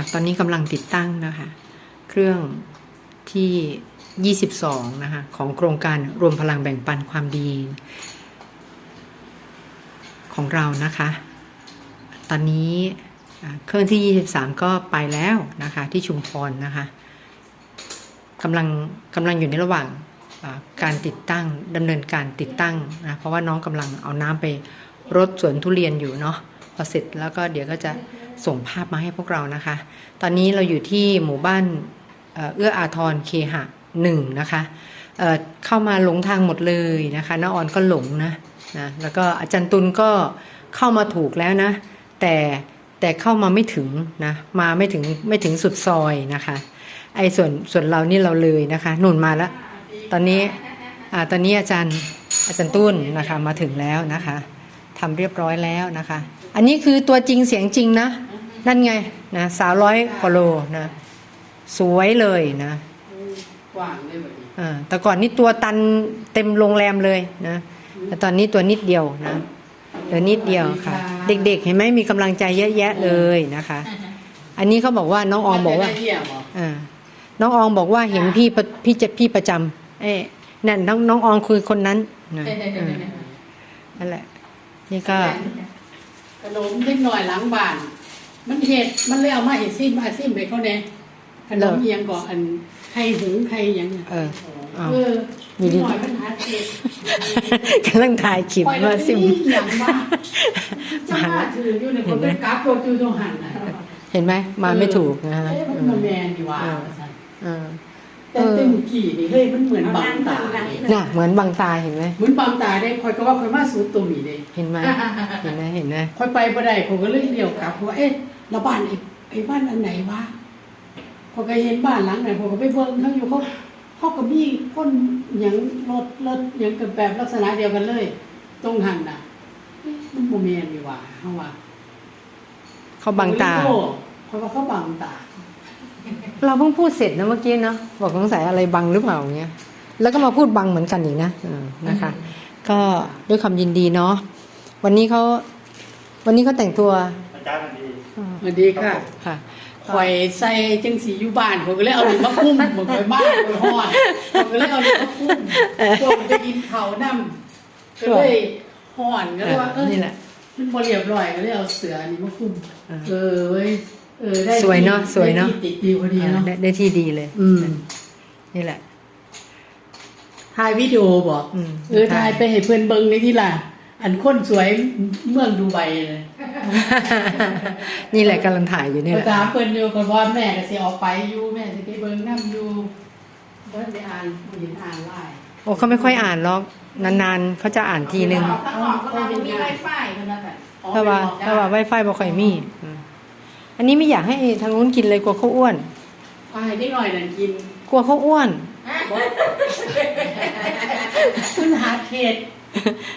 ค่ะ ตอนนี้กำลังติดตั้งนะคะ เครื่องที่ 22 นะคะ ของโครงการรวมพลังแบ่งปันความดี ของเรานะคะ ตอนนี้เครื่องที่ 23 ก็ไปแล้วนะคะ ที่ชุมพรนะคะกำลังกำลังอยู่ในระหว่างการติดตั้งดำเนินการติดตั้งนะเพราะว่าน้องกำลังเอาน้ำไปรดสวนทุเรียนอยู่เนาะพอเสร็จแล้วก็เดี๋ยวก็จะ ส่งภาพมาให้พวกเรานะคะ ตอนนี้เราอยู่ที่หมู่บ้านเอื้ออาทรเคหะหนึ่งนะคะเเข้ามาหลงทางหมดเลยนะคะน้าออนก็หลงนะนะแล้วก็อาจารย์ตุลก็เข้ามาถูกแล้วนะ แต่แต่เข้ามาไม่ถึงนะมาไม่ถึงไม่ถึงสุดซอยนะคะไอ้ส่วนส่วนเรานี่เราเลยนะคะหนุนมาแล้วตอนนี้อ่าตอนนี้อาจารย์อาจารย์ตุ้นนะคะมาถึงแล้วนะคะทำเรียบร้อยแล้วนะคะ อันนี้คือตัวจริงเสียงจริงนะ นั่นไงนะสาวร้อยกว่าโลนะสวยเลยนะกว้างเลยแบบนี้อ่าแต่ก่อนนี่ตัวตันเต็มโรงแรมเลยนะแต่ตอนนี้ตัวนิดเดียวนะเหลือนิดเดียวค่ะ เด็กๆ เห็นไหมมีกำลังใจเยอะแยะเลยนะคะ อันนี้เขาบอกว่าน้องอองบอกว่าได้เที่ยวบ่อ่าน้องอองบอกว่าเห็นพี่ประพี่จะพี่ประจำเอ้นั่นน้องน้องอองคือคนนั้นนะอืมนั่นแหละนี่ก็ขนมเล็กหน่อยหลังบ้าน มันเห็ดมันเลยเอามาเห็ดซิมมาซิมไปเขาเนี่ยขนมเอียงก่อนอันไข่หุงไข่หยังเนี่ยเออเอาเออมีดิหน่อยมันหาเห็ดกำลังถ่ายคลิปปล่อยว่าซิมแล้วอย่างว่าจะมาถืออยู่ในคนเป็นกราฟตัวคือตัวหันนะเห็นไหมมาไม่ถูกนะฮะเอ้ยมันมาแมนดีว่าเออเออ แต่เต็มกี่นี่เฮ้ยมันเหมือนบางตาเลยน่ะเหมือนบางตาเห็นไหมเหมือนบางตาได้คอยก็ว่าคอยมาสูดตัวหมีเลยเห็นไหมเห็นไหมเห็นไหมคอยไปบ่ได้ผมก็เลยเลี้ยวกลับเพราะว่าเอ๊ะเราบ้านไอ้ไอ้บ้านอันไหนวะพอก็เห็นบ้านหลังไหนผมก็ไปเบิ่งทั้งอยู่เขาเขาก็มีคนหยังรถรถหยังกันแบบลักษณะเดียวกันเลย ตรงหันน่ะเอ๊ะมันโมเมนดีว่าเฮาว่าเขาบางตาเพราะว่าเขาบังตา เราเพิ่งพูดเสร็จนะเมื่อกี้เนาะบอกสงสัยอะไรบังหรือเปล่าเงี้ยแล้วก็มาพูดบังเหมือนกันอีกนะเออนะคะ ก็ด้วยความยินดีเนาะวันนี้เขาวันนี้เขาแต่งตัวอาจารย์มันดีอ่าสวัสดีค่ะค่ะข่อยใส่จังสีอยู่บ้านผมก็เลยเอาหนึ่งมาคุ้มผมข่อยบ้านข่อยฮอดผมก็เลยเอาหนึ่งมาคุ้มพวกมันจะกินเขาวนำก็เลยห่อนก็เลยว่าเออนี่แหละมันบริเรียบร้อยก็เลยเอาเสืออันนี้มาคุ้มอ่าเออเว้ย เออได้สวยเนอะสวยเนอะได้ที่ติดดีพอดีเนาะได้ได้ที่ดีเลย อืมนี่แหละ ถ่ายวิดีโอบอกอืมเออถ่ายไปให้เพื่อนเบิ้งในที่ล่ะ อันคนสวยเมืองดูไบเลยนี่แหละกำลังถ่ายอยู่นี่แหภาละษาเพื่อนอยู่กับว่าแม่ก็สิออกไปอยู่แม่สิไปเบิ้งน้ำอยู่เพิ่นไปอ่านผู้หญิงอ่านไล่โอ้เขาไม่ค่อยอ่านหรอก นานๆเขาจะอ่านทีนึงถ้าบอกก็มันมีไวไฟมันนั่นแหละถ้าว่าถ้าว่าไวไฟบ่ค่อยมีอืม อันนี้ไม่อยากให้ทางนู้นกินเลยกลัวเขาอ้วนไปนิดหน่อยนั่นกินกลัวเขาอ้วนมันหาเห็ด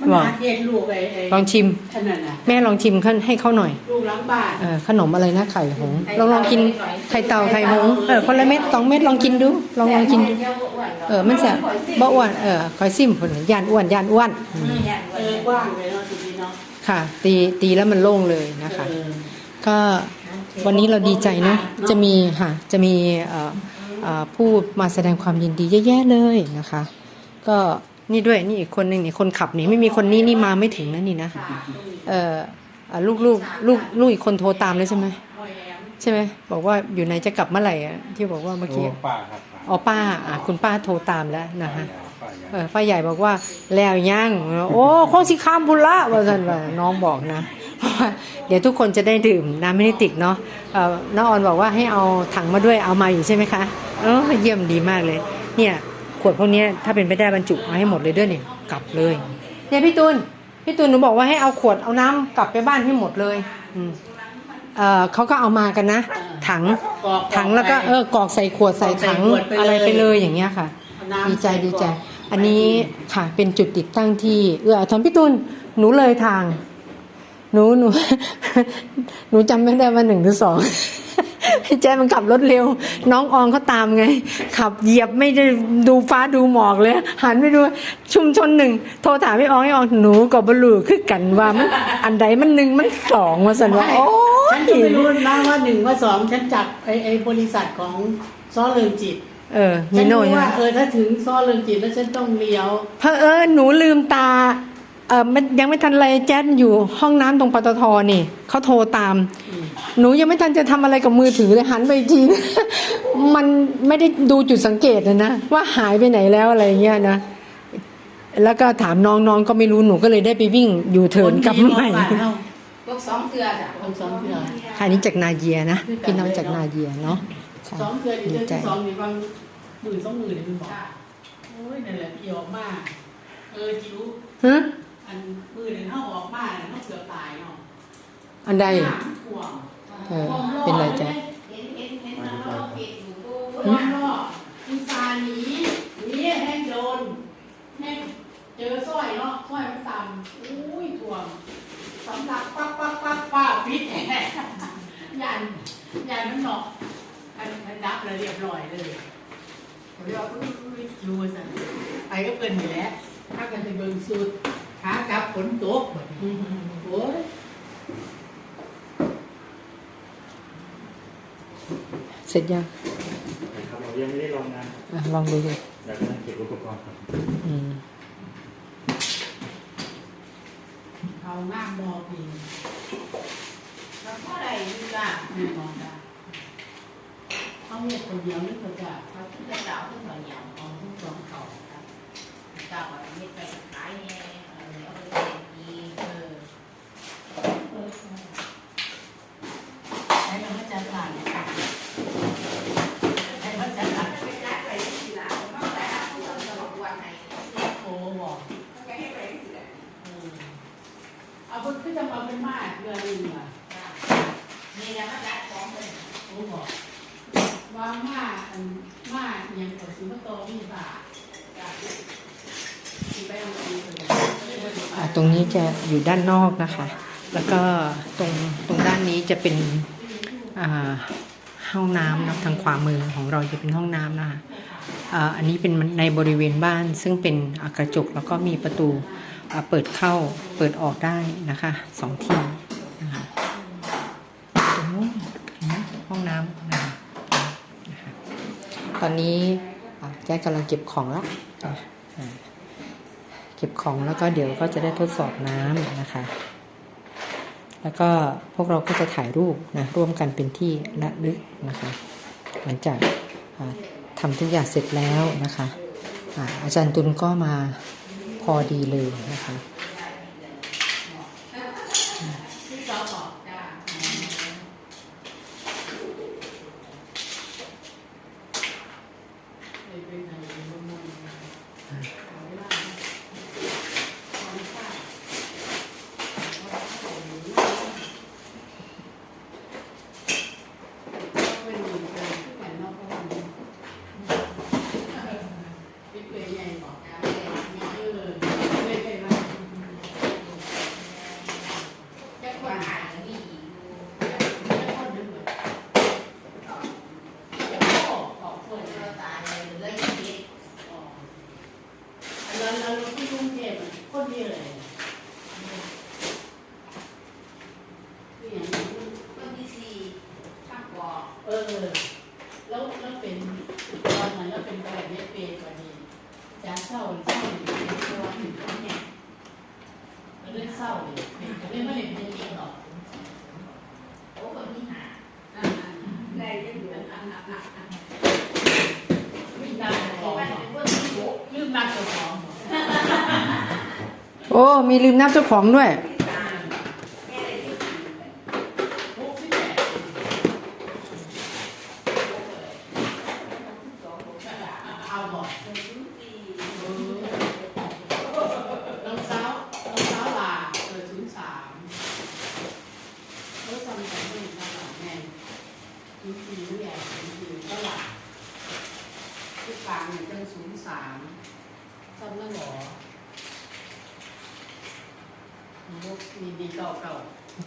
มันบอกหาเห็ดลูกไอ้ไอ้ลองชิมขนาดน่ะแม่ลองชิมขึ้นให้เขาหน่อย ลูกหล้างบ้านเออขนมอะไรนะไข่หงส์ลองลองกินไข่เต่าไข่หงส์เออคนละเม็ดสองเม็ดลองกินดู ลองลองกินดูเออมันแสบบ่อ้วนเออคอยซิมผลย่านอ้วนย่านอ้วนอืมเออกว้างเลยเนาะทีนี้เนาะค่ะ ตีตีแล้วมันโล่งเลยนะคะเออก็ วันนี้เราดีใจเนาะจะมีค่ะจะมีเอ่อเอ่อผู้มาแสดงความยินดีเยอะแยะเลยนะคะ ก็นี่ด้วยนี่อีกคนหนึ่งนี่คนขับนี่ไม่มีคนนี้นี่มาไม่ถึงนะนี่นะเอ่ออะลูกลูกลูกลูกอีกคนโทรตามเลยใช่ไหมใช่ไหมบอกว่าอยู่ไหนจะกลับเมื่อไหร่อะที่บอกว่าเมื่อกี้โป้าครับอ๋อป้าอะคุณป้าโทรตามแล้วนะคะป้าใหญ่เออป้าใหญ่บอกว่าแล้วยังโอ้คงสิข้ามบุญละว่าสันว่าน้องบอกนะ เพราะว่าเดี๋ยวทุกคนจะได้ดื่มน้ำมินิติกเนาะเออน้าออนบอกว่าให้เอาถังมาด้วยเอามาอยู่ใช่ไหมคะเออเยี่ยมดีมากเลย เนี่ยขวดพวกเนี้ยถ้าเป็นไปได้บรรจุมาให้หมดเลยด้วยเนี่ยกลับเลยเนี่ยพี่ตูนพี่ตูนหนูบอกว่าให้เอาขวดเอาน้ำกลับไปบ้านให้หมดเลยอืมเออเขาก็เอามากันนะ ถังกรอกถังแล้วก็เออกรอกใส่ขวดใส่ถังอะไรไปเลยอย่างเงี้ยค่ะน้ำดีใจดีใจ อันนี้ค่ะเป็นจุดติดตั้งที่เอื้ออาทรพี่ตุลหนูเลยทาง หนูหนูหนูจำไม่ได้ว่าหนึ่งหรือสองแจ๊มันขับรถเร็ว น้องอองเขาตามไง ขับเหยียบไม่ได้ดูฟ้าดูหมอกเลย หันไปดูชุมชนหนึ่ง โทรถามพี่อองพี่อองหนูกับบลูคือกันว่ามันอันใดมันหนึ่งมันสองว่าสันว่าโอ้ฉันก็ไม่รู้นะว่าหนึ่งว่าสองฉันจับไอ้ไอ้บริษัทของซ้อเริงจิตเออฉัมินโนรู้ใช่ไหมว่าเออถ้าถึงซ้อเริงจิตแล้วฉันต้องเลี้ยวเพอเออหนูลืมตา เออมันยังไม่ทันไรแจ๊ดอยู่ห้องน้ำตรงปตทนี่เขาโทรตาม หนูยังไม่ทันจะทำอะไรกับมือถือเลยหันไปอีกที มันไม่ได้ดูจุดสังเกตเลยนะว่าหายไปไหนแล้วอะไรเงี้ยนะแล้วก็ถามน้องน้องก็ไม่รู้หนูก็เลยได้ไปวิ่งอยู่เทิร์นกลับมาใหม่คนดีบอกว่าเอ้าพวกสองเกลือจ้ะพวกสองเกลือค่ะอันนี้จากนาเยียนะพี่น้องจากนาเยียเนาะค่ะสองเกลือนี่ดีเดือนใจที่สองนี่บางหมื่นสองหมื่นเลยคุณบอกจ้ะโอ้ยนั่นแหละพี่ออกมาเออจิ๋ว ฮะ อันมือเนี่ยเท่าออกมาเนี่ยเท่าเกือบตายเนาะอันใดหามห่วงเออเป็นไรจ๊ะเห็นเห็นเห็นแล้วเราปิดอยู่ตู้ห่วงก็อุตส่าห์หนีหนีแห้งโดนแห้งเจอสร้อยเนาะสร้อยมันต่ำอุ้ยถ่วงสำหรับปั๊บปั๊บปั๊บป้าปิดแหยันยันมันหนอกอันอันดับเลยเรียบร้อยเลยเขาเรียกว่าอุ้ยจูสันไปก็เกินอยู่แล้วถ้ากันไปเบิ่งสุด ขากลับฝนตกบัดนี้โอ้ยเสร็จยังครับเรายังไม่ได้ลองงานอะลองดูดูอยากจะเก็บอุปกรณ์ครับอืมเอาง่ามบอกดีแล้วเท่าไหร่ดีจ้ะแน่นอนจ้ะเอาเม็ดคนเดียวนี่ก็จะเขาขึ้นจะเจ้าขึ้นเหนียวเอาทุกสองเขาเจ้าแบบนี้ไปขายเนี่ยเออเอาไปเป็นดี เออให้เรามาจัดการเนี่ยให้มาจัดการ ไปจ่ายไปทีหลังเขาแต่เขาจะบอกวันไหน โอ้บอก เขาจะให้ไปทีหลัง เออเอาคนขึ้นจะมาเป็นมาเดือนหนึงอะ นี่นะมาจัดของ รู้บอกวามาอันมาอยังกับสิงคโตมีบาทสิไปเอาไปเลยตรงนี้จะอยู่ด้านนอกนะคะ แล้วก็ตรงตรงด้านนี้จะเป็นห้องน้ำนะทางขวามือของเราจะเป็นห้องน้ำนะคะอ,อันนี้เป็นในบริเวณบ้านซึ่งเป็นกระจกแล้วก็มีประตูเปิดเข้าเปิดออกได้นะคะสองที่นะคะตรงนู้นเห็นไหมห้องน้ำนะคะนะคะต อนนี้อะแจ๊กกำลังเก็บของละอะอ่าเก็บของแล้วก็เดี๋ยวก็จะได้ทดสอบน้ำนะคะ แล้วก็พวกเราก็จะถ่ายรูปนะร่วมกันเป็นที่ระลึกนะคะ หลังจากอ่าทำทุกอย่างเสร็จแล้วนะคะอาอาจารย์ตุลก็มาพอดีเลยนะคะ ที่เราบอกจ้าเลยเป็นไงเป็นมุมๆเอาเวลาเอาเวลาเอาเป็นหนึ่งเดือนที่แผ่นนอกก็วันนี้เป็นเกยใหญ่บอกเออเกยใหญ่มาก จะคนหายมีอีกเราตายเลยเลยคิด แล้วแล้วที่กรุงเทพคนเดียวเลยนี่อย่างนี้ คนที่สี่ช่างบอก เออ แล้วแล้วเป็นตอนนั้นแล้วเป็นแบบนี้เป็นกว่านี้จะเศร้าเศร้าเป็นตัวหนึ่งเนี่ยก็เลยเศร้าเลยเป็นก็เลยไม่ได้เป็นจริงหรอก โอ้คนที่หา ในยังอยู่ ลืมนัดเจ้าของมันเป็นคนที่โบเจ้าของโอ้มีลืมนับเจ้าของด้วย เอาบอก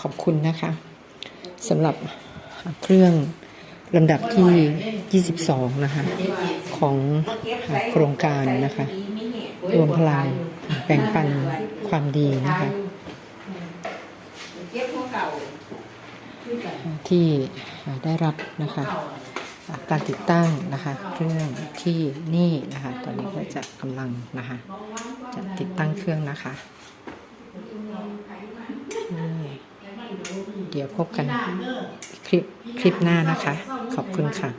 ขอบคุณนะคะสำหรับเครื่องลำดับที่ 22 นะคะ ของโครงการนะคะ รวมพลังแบ่งปันความดีนะคะที่ได้รับนะคะการติดตั้งนะคะเครื่องที่นี่นะคะ ตอนนี้ก็จะกำลังนะคะ จะติดตั้งเครื่องนะคะ เดี๋ยวพบกันคลิปคลิปหน้านะคะ ขอบคุณค่ะ